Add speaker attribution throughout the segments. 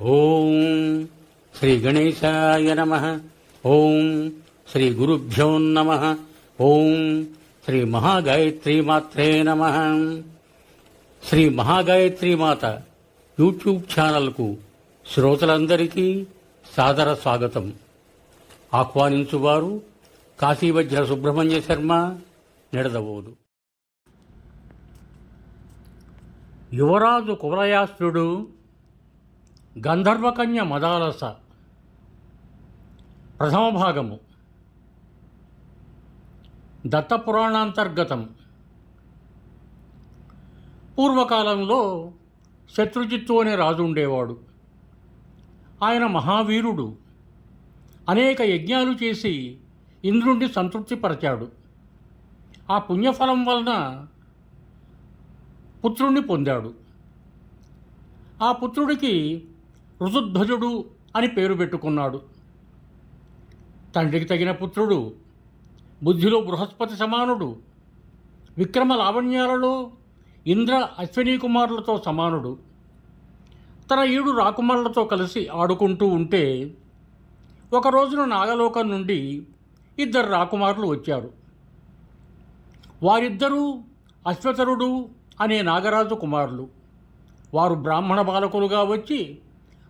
Speaker 1: ఓం శ్రీ గణేశాయ నమ. ఓం శ్రీ గురుభ్యో నమ. ఓం శ్రీ మహాగాయత్రి మాత్రే నమ. శ్రీ మహాగాయత్రి మాత యూట్యూబ్ ఛానల్కు శ్రోతలందరికీ సాదర స్వాగతం. ఆహ్వానించువారు కాశీవజ్ర సుబ్రహ్మణ్య శర్మ నిడదవోదు. యువరాజు కువలయాస్త్రుడు గంధర్వకన్య మదాలస ప్రథమ భాగము. దత్తపురాణాంతర్గతం. పూర్వకాలంలో శత్రుజిత్తు అనే రాజు ఉండేవాడు. ఆయన మహావీరుడు. అనేక యజ్ఞాలు చేసి ఇంద్రుణ్ణి సంతృప్తిపరచాడు. ఆ పుణ్యఫలం వలన పుత్రుణ్ణి పొందాడు. ఆ పుత్రుడికి ఋతుధ్వజుడు అని పేరు పెట్టుకున్నాడు. తండ్రికి తగిన పుత్రుడు బుద్ధిలో బృహస్పతి సమానుడు విక్రమ లావణ్యాలలో ఇంద్ర అశ్విని కుమారులతో సమానుడు. తన ఈడు రాకుమారులతో కలిసి ఆడుకుంటూ ఉంటే ఒక రోజున నాగలోకం నుండి ఇద్దరు రాకుమారులు వచ్చారు. వారిద్దరూ అశ్వతరుడు అనే నాగరాజు కుమారులు. వారు బ్రాహ్మణ బాలకులుగా వచ్చి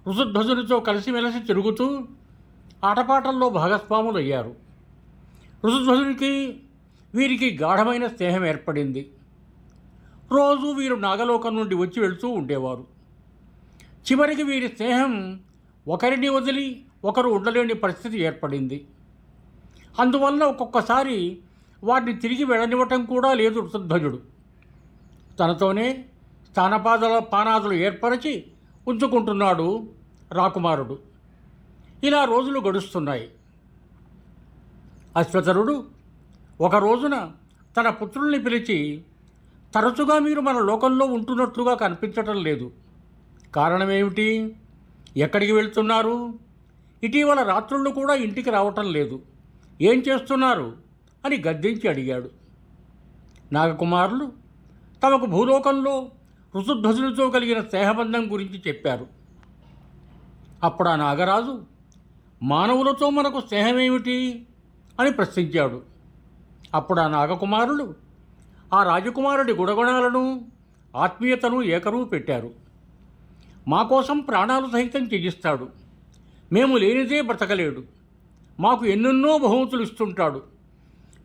Speaker 1: ఋతుధ్వజునితో కలిసిమెలిసి తిరుగుతూ ఆటపాటల్లో భాగస్వాములయ్యారు. ఋతుధ్వజునికి వీరికి గాఢమైన స్నేహం ఏర్పడింది. రోజు వీరు నాగలోకం నుండి వచ్చి వెళ్తూ ఉండేవారు. చివరికి వీరి స్నేహం ఒకరిని వదిలి ఒకరు ఉండలేని పరిస్థితి ఏర్పడింది. అందువల్ల ఒక్కొక్కసారి వారిని తిరిగి వెళ్ళనివ్వటం కూడా లేదు ఋతుధ్వజుడు తనతోనే స్థానపాదల పానాదులు ఏర్పరిచి ఉంచుకుంటున్నాడు రాకుమారుడు. ఇలా రోజులు గడుస్తున్నాయి. అశ్వతరుడు ఒక రోజున తన పుత్రుల్ని పిలిచి తరచుగా మీరు మన లోకంలో ఉంటున్నట్లుగా కనిపించటం లేదు. కారణమేమిటి? ఎక్కడికి వెళ్తున్నారు? ఇటీవల రాత్రుళ్ళు కూడా ఇంటికి రావటం లేదు. ఏం చేస్తున్నారు? అని గద్దించి అడిగాడు. నాగకుమారులు తమకు భూలోకంలో ఋతుధ్వజులతో కలిగిన స్నేహబంధం గురించి చెప్పారు. అప్పుడు ఆ నాగరాజు మానవులతో మనకు స్నేహమేమిటి అని ప్రశ్నించాడు. అప్పుడు ఆ నాగకుమారులు ఆ రాజకుమారుడి గుణగుణాలను ఆత్మీయతను ఏకరువు పెట్టారు. మా కోసం ప్రాణాలు సహితం త్యజిస్తాడు. మేము లేనిదే బ్రతకలేడు. మాకు ఎన్నెన్నో బహుమతులు ఇస్తుంటాడు.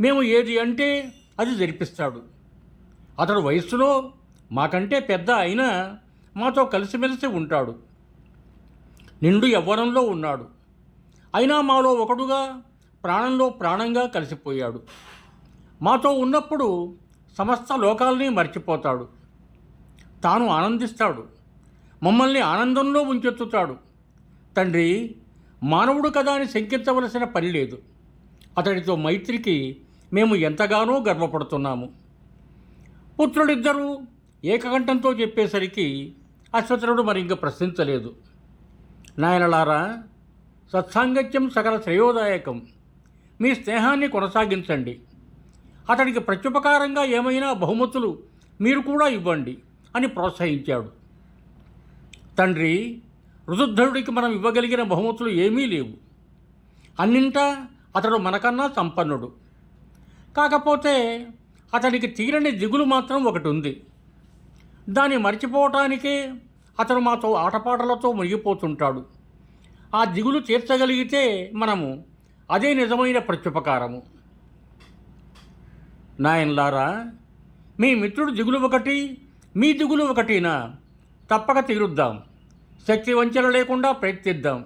Speaker 1: మేము ఏది అంటే అది జరిపిస్తాడు. అతడు వయస్సులో మాకంటే పెద్ద అయినా మాతో కలిసిమెలిసి ఉంటాడు. నిండు యవ్వనంలో ఉన్నాడు. అయినా మాలో ఒకడుగా ప్రాణంలో ప్రాణంగా కలిసిపోయాడు. మాతో ఉన్నప్పుడు సమస్త లోకాలని మర్చిపోతాడు. తాను ఆనందిస్తాడు. మమ్మల్ని ఆనందంలో ఉంచెత్తుతాడు. తండ్రి మానవుడు కదా అని శంకించవలసిన పని లేదు. అతడితో మైత్రికి మేము ఎంతగానో గర్వపడుతున్నాము. పుత్రుడిద్దరూ ఏకకంఠంతో చెప్పేసరికి అశ్వత్రుడు మరి ఇంకా ప్రశ్నించలేదు. నాయనలారా సత్సాంగత్యం సకల శ్రేయోదాయకం. మీ స్నేహాన్ని కొనసాగించండి. అతడికి ప్రత్యుపకారంగా ఏమైనా బహుమతులు మీరు కూడా ఇవ్వండి అని ప్రోత్సహించాడు. తండ్రి రుదుద్ధరుడికి మనం ఇవ్వగలిగిన బహుమతులు ఏమీ లేవు. అన్నింటా అతడు మనకన్నా సంపన్నుడు. కాకపోతే అతనికి తీరని దిగులు మాత్రం ఒకటి ఉంది. దాన్ని మర్చిపోవటానికే అతను మాతో ఆటపాటలతో మునిగిపోతుంటాడు. ఆ దిగులు తీర్చగలిగితే మనము అదే నిజమైన ప్రత్యుపకారము. నాయన్లారా మీ మిత్రుడు దిగులు ఒకటి మీ దిగులు ఒకటినా తప్పక తీరుద్దాం. శక్తి వంచన లేకుండా ప్రయత్నిద్దాం.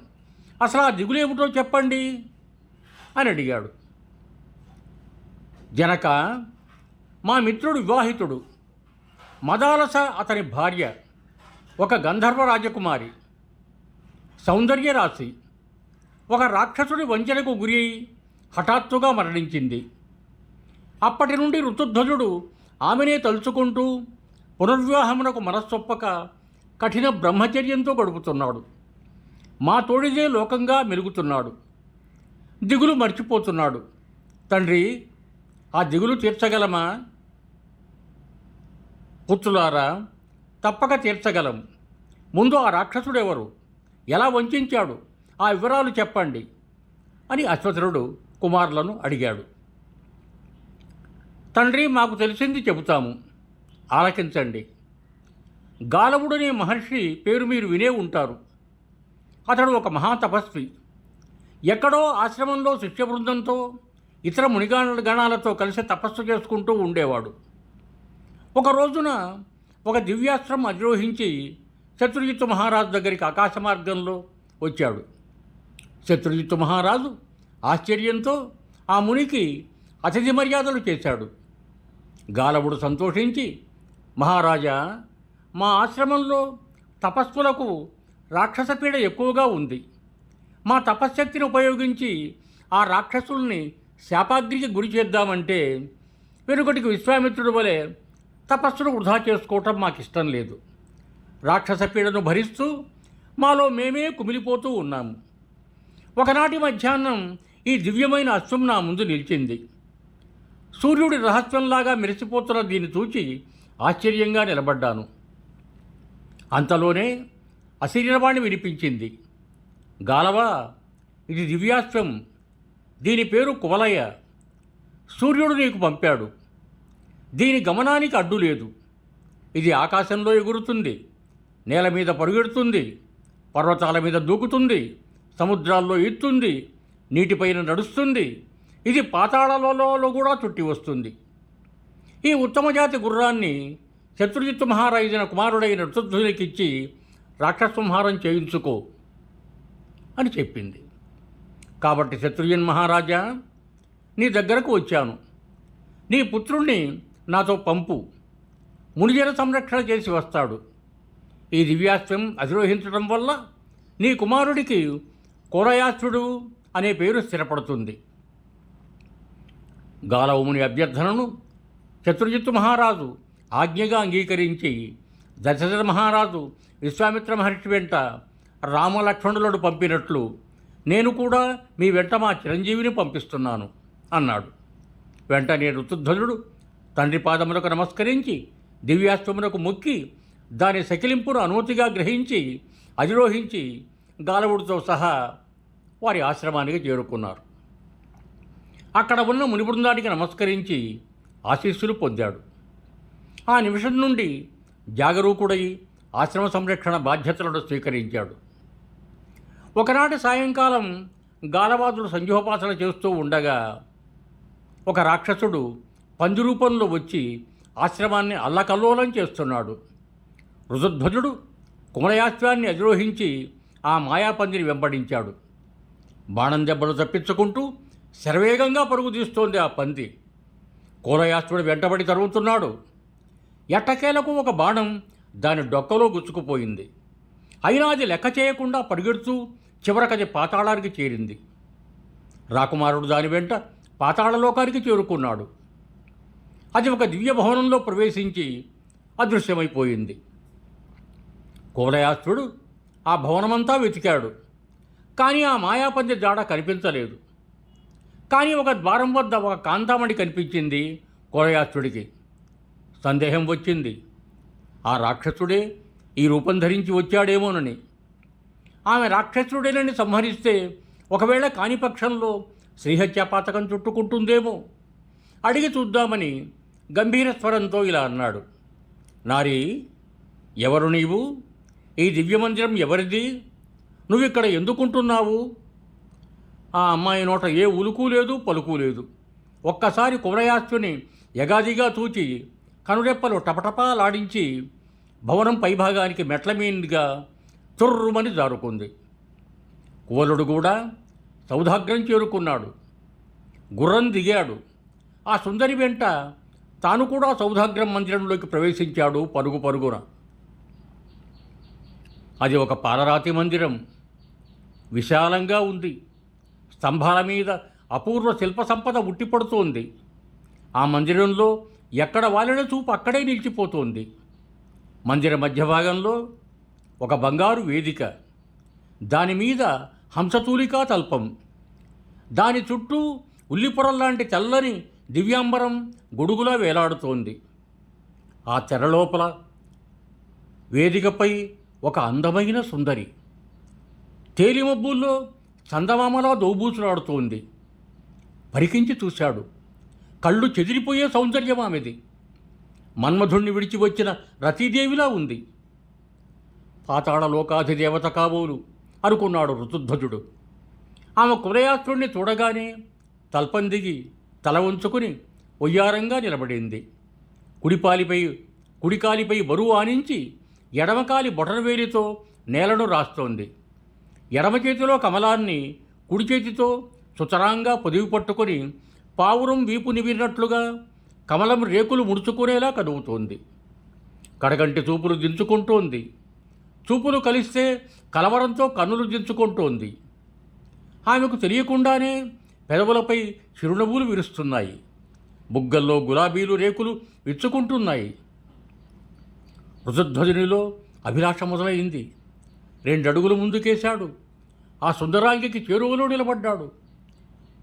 Speaker 1: అసలు ఆ దిగులు ఏమిటో చెప్పండి అని అడిగాడు. జనక మా మిత్రుడు వివాహితుడు. మదాలస అతని భార్య ఒక గంధర్వ రాజకుమారి సౌందర్య రాశి ఒక రాక్షసుడి వంచనకు గురి అయి హఠాత్తుగా మరణించింది. అప్పటి నుండి ఋతుధ్వజుడు ఆమెనే తలుచుకుంటూ పునర్వివాహమునకు మనస్సొప్పక కఠిన బ్రహ్మచర్యంతో గడుపుతున్నాడు. మా తోడిదే లోకంగా మెలుగుతున్నాడు. దిగులు మర్చిపోతున్నాడు. తండ్రి ఆ దిగులు తీర్చగలమా? పుత్రులారా తప్పక తీర్చగలం. ముందు ఆ రాక్షసుడెవరు ఎలా వంచాడు? ఆ వివరాలు చెప్పండి అని అశ్వథరుడు కుమారులను అడిగాడు. తండ్రి మాకు తెలిసింది చెబుతాము. ఆలకించండి. గాలవుడనే మహర్షి పేరు మీరు వినే ఉంటారు. అతడు ఒక మహాతపస్వి ఎక్కడో ఆశ్రమంలో శిష్య బృందంతో ఇతర మునిగాణ గణాలతో కలిసి తపస్సు చేసుకుంటూ ఉండేవాడు. ఒక రోజున ఒక దివ్యాస్త్రం అధిరోహించి శత్రుజిత్తు మహారాజు దగ్గరికి ఆకాశ మార్గంలో వచ్చాడు. శత్రుజిత్తు మహారాజు ఆశ్చర్యంతో ఆ మునికి అతిథి మర్యాదలు చేశాడు. గాలవుడు సంతోషించి మహారాజా మా ఆశ్రమంలో తపస్సులకు రాక్షస పీడ ఎక్కువగా ఉంది. మా తపశ్శక్తిని ఉపయోగించి ఆ రాక్షసుల్ని శాపాగ్రికి గురి చేద్దామంటే వెనుకటికి విశ్వామిత్రుడు వలె తపస్సును వృధా చేసుకోవటం మాకు ఇష్టం లేదు. రాక్షస పీడను భరిస్తూ మాలో మేమే కుమిలిపోతూ ఉన్నాము. ఒకనాటి మధ్యాహ్నం ఈ దివ్యమైన అశ్వం నా ముందు నిలిచింది. సూర్యుడి రహస్యంలాగా మెరిసిపోతున్న దీన్ని చూచి ఆశ్చర్యంగా నిలబడ్డాను. అంతలోనే అశరీరవాణి వినిపించింది. గాలవా ఇది దివ్యాశ్వం. దీని పేరు కువలయ సూర్యుడు నీకు పంపాడు. దీని గమనానికి అడ్డు లేదు. ఇది ఆకాశంలో ఎగురుతుంది నేల మీద పరుగెడుతుంది పర్వతాల మీద దూకుతుంది సముద్రాల్లో ఎత్తుంది నీటిపైన నడుస్తుంది. ఇది పాతాళలలో కూడా చుట్టి వస్తుంది. ఈ ఉత్తమ జాతి గుర్రాన్ని శత్రుజిత్తు మహారాజున కుమారుడైన ఋతుధ్వనికిచ్చి రాక్షసంహారం చేయించుకో అని చెప్పింది. కాబట్టి శత్రుజిన్ మహారాజా నీ దగ్గరకు వచ్చాను. నీ పుత్రుణ్ణి నాతో పంపు. మునిజన సంరక్షణ చేసి వస్తాడు. ఈ దివ్యాస్త్రం అధిరోహించడం వల్ల నీ కుమారుడికి కోరయాస్త్రుడు అనే పేరు స్థిరపడుతుంది. గాలవముని అభ్యర్థనను శత్రుజిత్తు మహారాజు ఆజ్ఞగా అంగీకరించి దశరథ మహారాజు విశ్వామిత్ర మహర్షి వెంట రామలక్ష్మణులను పంపినట్లు నేను కూడా మీ వెంట మా చిరంజీవిని పంపిస్తున్నాను అన్నాడు. వెంటనే ఋతుధ్వజుడు తండ్రి పాదములకు నమస్కరించి దివ్యాస్త్రమునకు మొక్కి దాని సకిలింపును అనుమతిగా గ్రహించి అధిరోహించి గాలవుడితో సహా వారి ఆశ్రమానికి చేరుకున్నారు. అక్కడ ఉన్న ముని బృందానికి నమస్కరించి ఆశీస్సులు పొందాడు. ఆ నిమిషం నుండి జాగరూకుడై ఆశ్రమ సంరక్షణ బాధ్యతలను స్వీకరించాడు. ఒకనాటి సాయంకాలం గాలవాదులు సంధ్యోపాసన చేస్తూ ఉండగా ఒక రాక్షసుడు పంది రూపంలో వచ్చి ఆశ్రమాన్ని అల్లకల్లోలం చేస్తున్నాడు. రుజధ్వజుడు కుమరయాశ్వాన్ని అధిరోహించి ఆ మాయాపందిని వెంబడించాడు. బాణం దెబ్బలు తప్పించుకుంటూ శరవేగంగా పరుగు తీస్తోంది ఆ పంది. కుమరయాశ్వుడు వెంటబడి తరుగుతున్నాడు. ఎట్టకేలకు ఒక బాణం దాని డొక్కలో గుచ్చుకుపోయింది. అయినా అది లెక్క చేయకుండా పరిగెడుతూ చివరకది పాతాళానికి చేరింది. రాకుమారుడు దాని వెంట పాతాళలోకానికి చేరుకున్నాడు. అది ఒక దివ్య భవనంలో ప్రవేశించి అదృశ్యమైపోయింది. కోలయాస్త్రుడు ఆ భవనమంతా వెతికాడు. కానీ ఆ మాయాపంది జాడ కనిపించలేదు. కానీ ఒక ద్వారం వద్ద ఒక కాంతామణి కనిపించింది కోలయాస్త్రుడికి సందేహం వచ్చింది. ఆ రాక్షసుడే ఈ రూపం ధరించి వచ్చాడేమోనని. ఆమె రాక్షసుడేనని సంహరిస్తే ఒకవేళ కాని పక్షంలో పాతకం చుట్టుకుంటుందేమో. అడిగి చూద్దామని గంభీర స్వరంతో ఇలా అన్నాడు. నారీ ఎవరు నీవు? ఈ దివ్యమందిరం ఎవరిది? నువ్విక్కడ ఎందుకుంటున్నావు? ఆ అమ్మాయి నోట ఏ ఉలుకు లేదు పలుకు లేదు. ఒక్కసారి కుమరయాస్తుని యగాదిగా చూచి కనురెప్పలు టపటపాలాడించి భవనం పైభాగానికి మెట్ల మీదుగా తుర్రుమని జారుకుంది. కువలుడు కూడా సౌధాగ్రం చేరుకున్నాడు. గుర్రం దిగాడు. ఆ సుందరి వెంట తాను కూడా సౌధాగ్రం మందిరంలోకి ప్రవేశించాడు పరుగు పరుగున. అది ఒక పాలరాతి మందిరం. విశాలంగా ఉంది. స్తంభాల మీద అపూర్వ శిల్ప సంపద ఉట్టిపడుతోంది. ఆ మందిరంలో ఎక్కడ వాలిన చూపు అక్కడే నిలిచిపోతోంది. మందిర మధ్య భాగంలో ఒక బంగారు వేదిక. దాని మీద హంసతూలికా తల్పం. దాని చుట్టూ ఉల్లిపొరల్లాంటి తెల్లని దివ్యాంబరం గొడుగులా వేలాడుతోంది. ఆ తెరలోపల వేదికపై ఒక అందమైన సుందరి. తేలిమబ్బుల్లో చందమామలా దోబూచులాడుతోంది. పరికించి చూశాడు. కళ్ళు చెదిరిపోయే సౌందర్యం ఆమెది మన్మధుణ్ణి విడిచి వచ్చిన రతీదేవిలా ఉంది. పాతాళలోకాధిదేవత కాబోలు అనుకున్నాడు ఋతుధ్వజుడు. ఆమె కులయాత్రుణ్ణి చూడగానే తల్పం దిగి తల ఉంచుకుని ఒయ్యారంగా నిలబడింది. కుడిపాలిపై కుడికాలిపై బరువు ఆనించి ఎడమకాలి బొటనవేలితో నేలను రాస్తోంది. ఎడమ చేతిలో కమలాన్ని కుడి చేతితో సుతరాంగా పొదివి పట్టుకొని పావురం వీపు నివిరినట్లుగా కమలం రేకులు ముడుచుకునేలా కదుగుతోంది కడగంటి చూపులు దించుకుంటోంది. చూపులు కలిస్తే కలవరంతో కన్నులు దించుకుంటోంది. ఆమెకు తెలియకుండానే పెదవులపై చిరునవ్వులు విరుస్తున్నాయి. బుగ్గల్లో గులాబీలు రేకులు విచ్చుకుంటున్నాయి. ఋతుధ్వజునిలో అభిలాష మొదలైంది. రెండడుగులు ముందుకేశాడు. ఆ సుందరాంగికి చేరువలో నిలబడ్డాడు.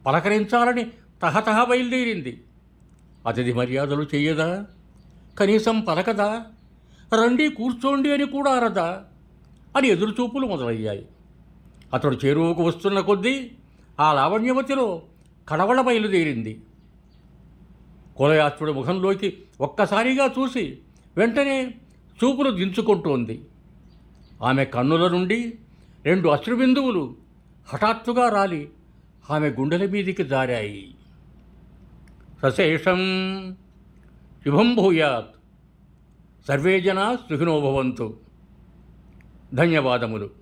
Speaker 1: పలకరించాలని తహతహ బయలుదేరింది. అతిథి మర్యాదలు చెయ్యదా కనీసం పలకదా? రండి కూర్చోండి అని కూడా అరదా? అని ఎదురుచూపులు మొదలయ్యాయి. అతడు చేరువకు వస్తున్న కొద్దీ ఆ లావణ్యవతిలో కడవళ బయలుదేరింది. కులయాత్రుడి ముఖంలోకి ఒక్కసారిగా చూసి వెంటనే చూపులు దించుకుంటోంది. ఆమె కన్నుల నుండి రెండు అశ్రుబిందువులు హఠాత్తుగా రాలి ఆమె గుండెల మీదికి జారాయి. సశేషం శుభం భూయాత్. సర్వే జనా సుఖినో ధన్యవాదములు.